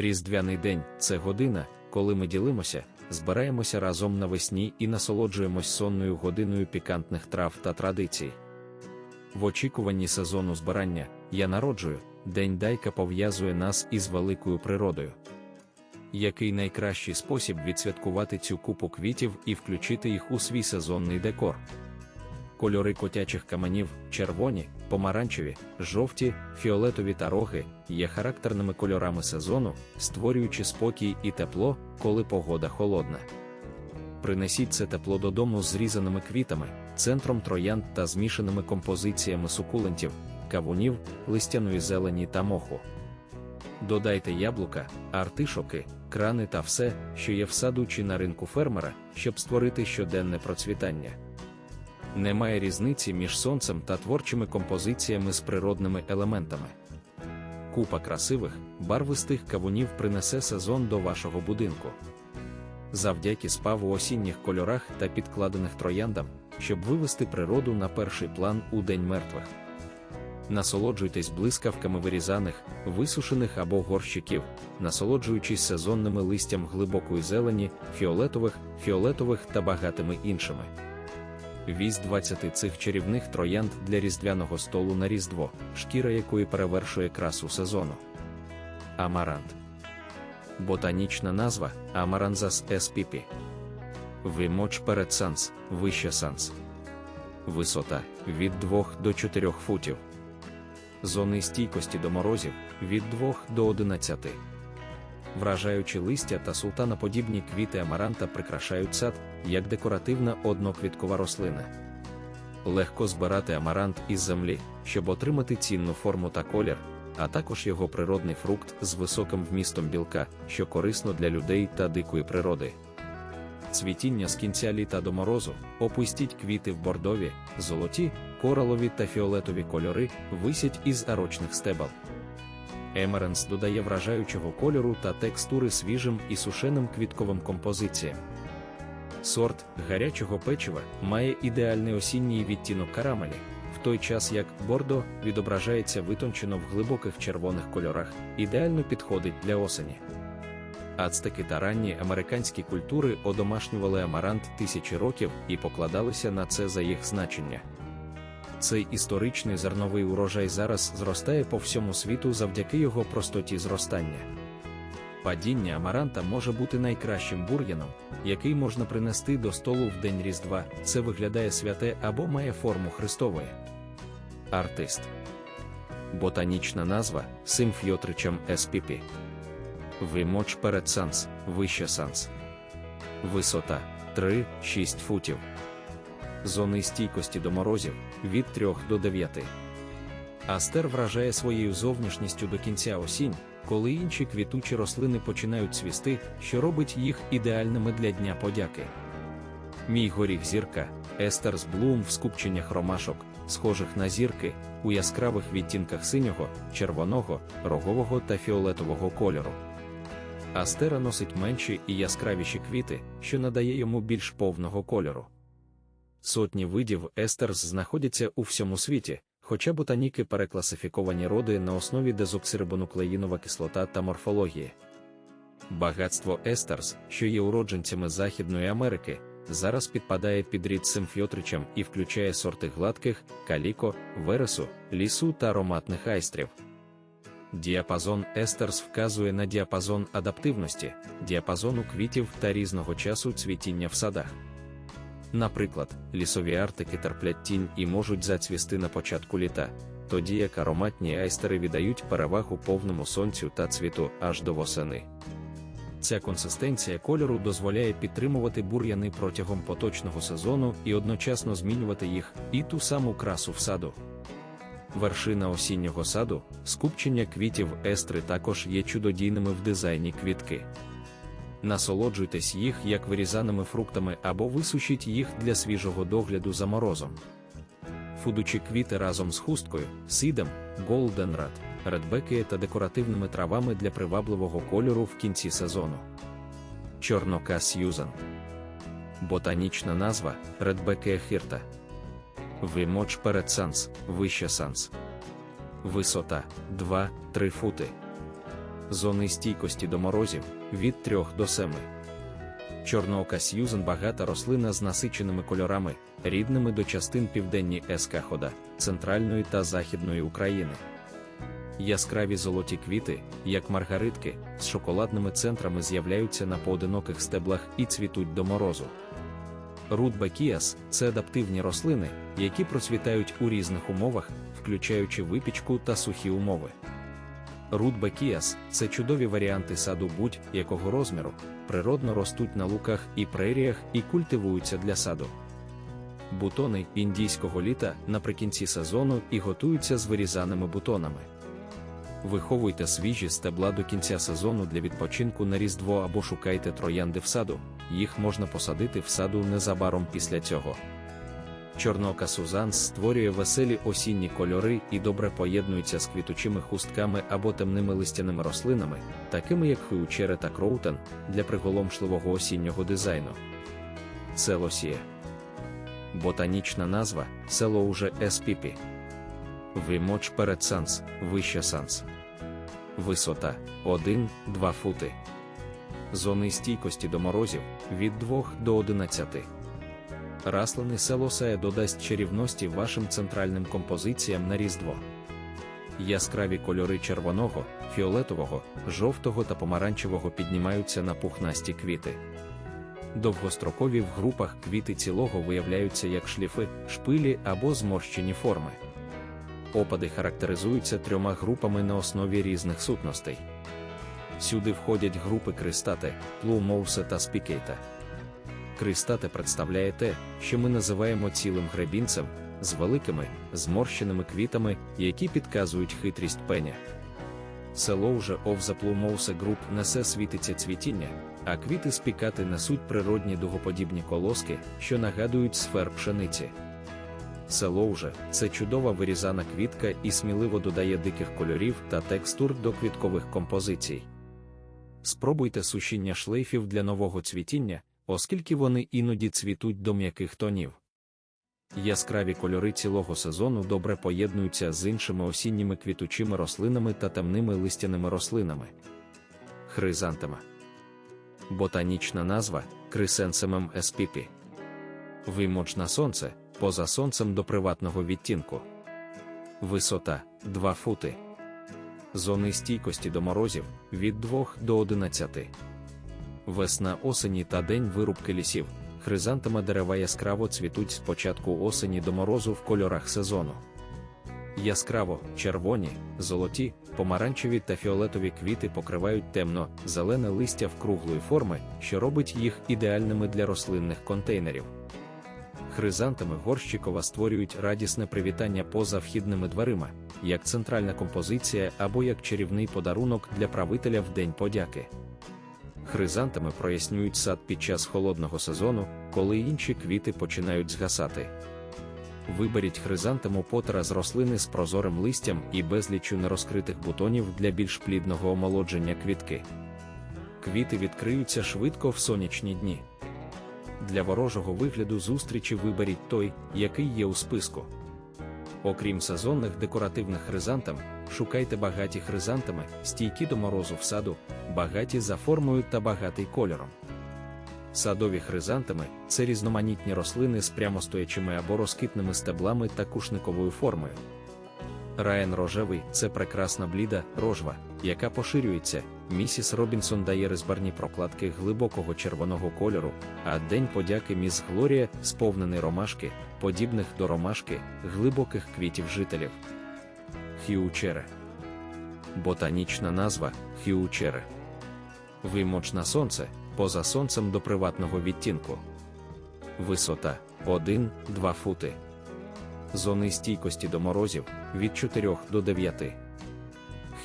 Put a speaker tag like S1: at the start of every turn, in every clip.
S1: Різдвяний день це година, коли ми ділимося, збираємося разом навесні і насолоджуємось сонною годиною пікантних трав та традицій. В очікуванні сезону збирання я народжую, День Дайка пов'язує нас із великою природою. Який найкращий спосіб відсвяткувати цю купу квітів і включити їх у свій сезонний декор? Кольори котячих каменів червоні, помаранчеві, жовті, фіолетові та роги є характерними кольорами сезону, створюючи спокій і тепло, коли погода холодна. Принесіть це тепло додому з зрізаними квітами, центром троянд та змішаними композиціями сукулентів, кавунів, листяної зелені та моху. Додайте яблука, артишоки, крани та все, що є в саду чи на ринку фермера, щоб створити щоденне процвітання. Немає різниці між сонцем та творчими композиціями з природними елементами. Купа красивих, барвистих кавунів принесе сезон до вашого будинку. Завдяки спаву осінніх кольорах та підкладених трояндам, щоб вивести природу на перший план у День мертвих. Насолоджуйтесь блискавками вирізаних, висушених або горщиків, насолоджуючись сезонними листям глибокої зелені, фіолетових, фіолетових та багатими іншими. Вісь 20 цих чарівних троянд для різдвяного столу на Різдво, шкіра якої перевершує красу сезону. Амарант. Ботанічна назва Амаранзас spp. Вимоч перед санс, вище санс. Висота від 2 до 4 футів. Зони стійкості до морозів від 2 до 11. Вражаючи листя та султаноподібні квіти амаранта прикрашають сад як декоративна одноквіткова рослина. Легко збирати амарант із землі, щоб отримати цінну форму та колір, а також його природний фрукт з високим вмістом білка, що корисно для людей та дикої природи. Цвітіння з кінця літа до морозу, опустіть квіти в бордові, золоті, коралові та фіолетові кольори висять із арочних стебел. Емеренс додає вражаючого кольору та текстури свіжим і сушеним квітковим композиціям. Сорт гарячого печива має ідеальний осінній відтінок карамелі, в той час як бордо відображається витончено в глибоких червоних кольорах, ідеально підходить для осені. Ацтеки та ранні американські культури одомашнювали амарант тисячі років і покладалися на це за їх значення. Цей історичний зерновий урожай зараз зростає по всьому світу завдяки його простоті зростання. Падіння амаранта може бути найкращим бур'яном, який можна принести до столу в день Різдва, це виглядає святе або має форму Христової. Артист. Ботанічна назва Симфйотричем SPP. Вимоч перед санс, вище санс. Висота 3-6 футів. Зони стійкості до морозів від 3 до 9. Астер вражає своєю зовнішністю до кінця осінь, коли інші квітучі рослини починають цвісти, що робить їх ідеальними для Дня подяки. Мій горіх зірка, Естерс Блум в скупченнях ромашок, схожих на зірки, у яскравих відтінках синього, червоного, рогового та фіолетового кольору. Астера носить менші і яскравіші квіти, що надає йому більш повного кольору. Сотні видів естерс знаходяться у всьому світі, хоча ботаніки перекласифіковані роди на основі дезоксирибонуклеїнова кислота та морфології. Багатство естерс, що є уродженцями Західної Америки, зараз підпадає під рід симфіотричем і включає сорти гладких, каліко, вересу, лісу та ароматних айстрів. Діапазон естерс вказує на діапазон адаптивності, діапазону квітів та різного часу цвітіння в садах. Наприклад, лісові артики терплять тінь і можуть зацвісти на початку літа, тоді як ароматні айстери віддають перевагу повному сонцю та цвіту аж до восени. Ця консистенція кольору дозволяє підтримувати бур'яни протягом поточного сезону і одночасно змінювати їх і ту саму красу в саду. Вершина осіннього саду, скупчення квітів естри також є чудодійними в дизайні квітки. Насолоджуйтесь їх як вирізаними фруктами або висушіть їх для свіжого догляду за морозом. Фудучі квіти разом з хусткою, сідом, голденрад, редбеки та декоративними травами для привабливого кольору в кінці сезону. Чорнока Сьюзан. Ботанічна назва Редбекея хірта. Вимоч перед санс, вище санс. Висота 2-3 фути. Зони стійкості до морозів від 3 до 7. Чорноока Сьюзен багата рослина з насиченими кольорами, рідними до частин південні Ескахода, центральної та західної України. Яскраві золоті квіти, як маргаритки, з шоколадними центрами з'являються на поодиноких стеблах і цвітуть до морозу. Рудбекіас це адаптивні рослини, які процвітають у різних умовах, включаючи випічку та сухі умови. Рудбекіас це чудові варіанти саду будь-якого розміру, природно ростуть на луках і преріях і культивуються для саду. Бутони індійського літа наприкінці сезону і готуються з вирізаними бутонами. Виховуйте свіжі стебла до кінця сезону для відпочинку на Різдво або шукайте троянди в саду, їх можна посадити в саду незабаром після цього. Чорнока Сузанс створює веселі осінні кольори і добре поєднується з квітучими хустками або темними листяними рослинами, такими як хиучере та кроутен, для приголомшливого осіннього дизайну. Целосія. Ботанічна назва село уже еспіпі. Вимоч перед санс, вище санс. Висота 1-2 фути. Зони стійкості до морозів від 2 до 11. Раслини селосая додасть чарівності вашим центральним композиціям на Різдво. Яскраві кольори червоного, фіолетового, жовтого та помаранчевого піднімаються на пухнасті квіти. Довгострокові в групах квіти цілого виявляються як шліфи, шпилі або зморщені форми. Опади характеризуються трьома групами на основі різних сутностей. Сюди входять групи кристати, плумоусе та спікейта. Кристати представляє те, що ми називаємо цілим гребінцем, з великими, зморщеними квітами, які підказують хитрість пеня. Село вже овза плумоусе груп несе світиться цвітіння, а квіти спікати несуть природні дугоподібні колоски, що нагадують сфер пшениці. Селоуже це чудова вирізана квітка і сміливо додає диких кольорів та текстур до квіткових композицій. Спробуйте сушіння шлейфів для нового цвітіння, оскільки вони іноді цвітуть до м'яких тонів. Яскраві кольори цілого сезону добре поєднуються з іншими осінніми квітучими рослинами та темними листяними рослинами. Хризантема. Ботанічна назва Крисенсемем еспіпі. Вимоч сонце поза сонцем до приватного відтінку. Висота 2 фути. Зони стійкості до морозів від 2 до 11. Весна осені та день вирубки лісів. Хризантема дерева яскраво цвітуть з початку осені до морозу в кольорах сезону. Яскраво, червоні, золоті, помаранчеві та фіолетові квіти покривають темно, зелене листя в круглої форми, що робить їх ідеальними для рослинних контейнерів. Хризантами Горщикова створюють радісне привітання поза вхідними дверима, як центральна композиція або як чарівний подарунок для правителя в День подяки. Хризантами прояснюють сад під час холодного сезону, коли інші квіти починають згасати. Виберіть хризантему потера з рослини з прозорим листям і безлічю нерозкритих бутонів для більш плідного омолодження квітки. Квіти відкриються швидко в сонячні дні. Для ворожого вигляду зустрічі виберіть той, який є у списку. Окрім сезонних декоративних хризантем, шукайте багаті хризантами, стійкі до морозу в саду, багаті за формою та багатий кольором. Садові хризантами це різноманітні рослини з прямостоячими або розкитними стеблами та кушниковою формою. Раєн рожевий це прекрасна бліда, рожва, яка поширюється. Місіс Робінсон дає резбарні прокладки глибокого червоного кольору, а День подяки міс Глорія сповнений ромашки, подібних до ромашки, глибоких квітів жителів. Хіучере. Ботанічна назва хіучере. Вимоч на сонце, поза сонцем до приватного відтінку. Висота 1-2 фути. Зони стійкості до морозів від 4 до 9.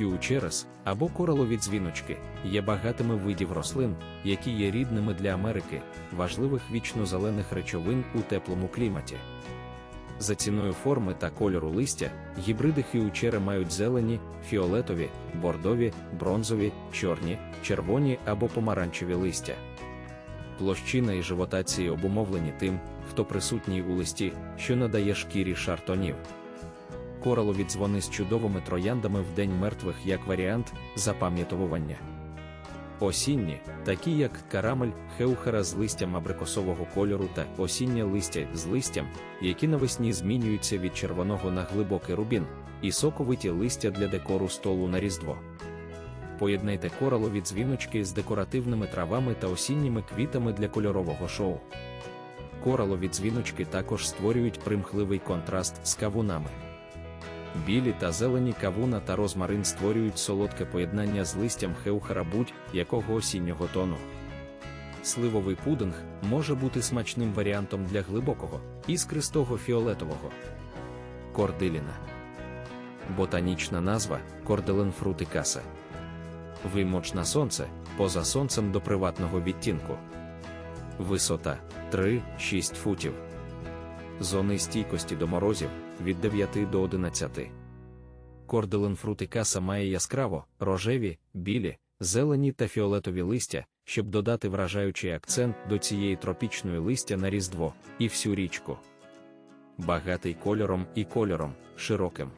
S1: Х'ючерес або коралові дзвіночки є багатими видів рослин, які є рідними для Америки, важливих вічно-зелених речовин у теплому кліматі. За ціною форми та кольору листя, гібриди хіучери мають зелені, фіолетові, бордові, бронзові, чорні, червоні або помаранчеві листя. Площина і животації обумовлені тим, хто присутній у листі, що надає шкірі шар тонів. Коралові дзвони з чудовими трояндами в День мертвих як варіант запам'ятовування. Осінні, такі як карамель, хеухера з листям абрикосового кольору та осіннє листя з листям, які навесні змінюються від червоного на глибокий рубін, і соковиті листя для декору столу на різдво. Поєднайте коралові дзвіночки з декоративними травами та осінніми квітами для кольорового шоу. Коралові дзвіночки також створюють примхливий контраст з кавунами. Білі та зелені кавуна та розмарин створюють солодке поєднання з листям хеухера будь-якого осіннього тону. Сливовий пудинг може бути смачним варіантом для глибокого, іскристого фіолетового. Кордиліна. Ботанічна назва Корделен фрутикаса. Вимоч на сонце, поза сонцем до приватного відтінку. Висота 3-6 футів. Зони стійкості до морозів від 9 до 11. Корделен фрутикаса має яскраво, рожеві, білі, зелені та фіолетові листя, щоб додати вражаючий акцент до цієї тропічної листя на різдво і всю річку. Багатий кольором і кольором, широким.